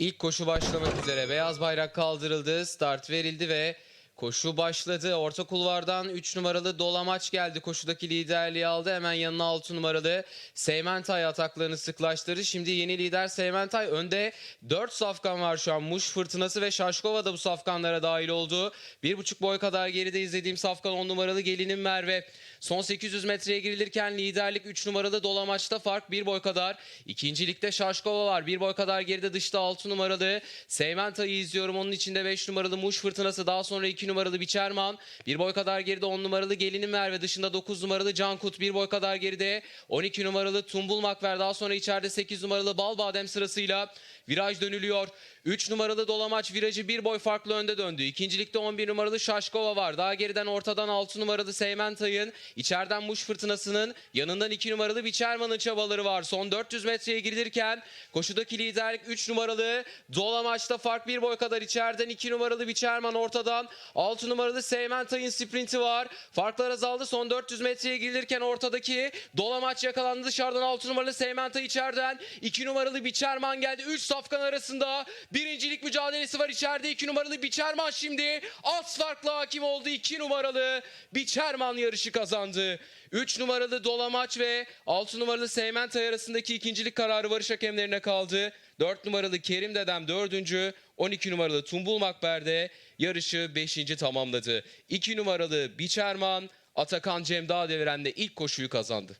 İlk koşu başlamak üzere. Beyaz bayrak kaldırıldı. Start verildi ve koşu başladı. Orta kulvardan 3 numaralı Dolamaç geldi. Koşudaki liderliği aldı. Hemen yanına 6 numaralı Seymentay ataklarını sıklaştırdı. Şimdi yeni lider Seymentay. Önde 4 safkan var şu an. Muş Fırtınası ve Şaşkova da bu safkanlara dahil oldu. 1,5 boy kadar geride izlediğim safkan 10 numaralı Gelinim Merve. Son 800 metreye girilirken liderlik 3 numaralı Dolamaç'ta fark 1 boy kadar. İkincilikte Şaşkova var. 1 boy kadar geride dışta 6 numaralı Seymentay'ı izliyorum. Onun içinde 5 numaralı Muş Fırtınası. Daha sonra 2 numaralı Biçerman. 1 boy kadar geride 10 numaralı Gelinim Merve. Dışında 9 numaralı Cankut. 1 boy kadar geride 12 numaralı Tumbul Makver. Daha sonra içeride 8 numaralı Bal Badem sırasıyla viraj dönülüyor. 3 numaralı Dolamaç virajı 1 boy farklı önde döndü. İkincilikte 11 numaralı Şaşkova var. Daha geriden ortadan 6 numaralı Seymentay'ın, içeriden Muş Fırtınası'nın, yanından 2 numaralı Biçerman'ın çabaları var. Son 400 metreye girilirken koşudaki liderlik 3 numaralı Dolamaç'ta fark 1 boy kadar içeriden 2 numaralı Biçerman ortadan 6 numaralı Seymentay'ın sprinti var. Farklar azaldı. Son 400 metreye girilirken ortadaki Dolamaç yakalandı. Dışarıdan 6 numaralı Seymantay içeriden 2 numaralı Biçerman geldi. 3 safkan arasında birincilik mücadelesi var. İçeride 2 numaralı Biçerman şimdi az farkla hakim oldu. 2 numaralı Biçerman yarışı kazandı. 3 numaralı Dolamaç ve 6 numaralı Seymantay arasındaki ikincilik kararı varış hakemlerine kaldı. 4 numaralı Kerim Dedem 4. 12 numaralı Tumbul Makber de yarışı 5. tamamladı. 2 numaralı Biçerman Atakan Cem Dağdeviren de ilk koşuyu kazandı.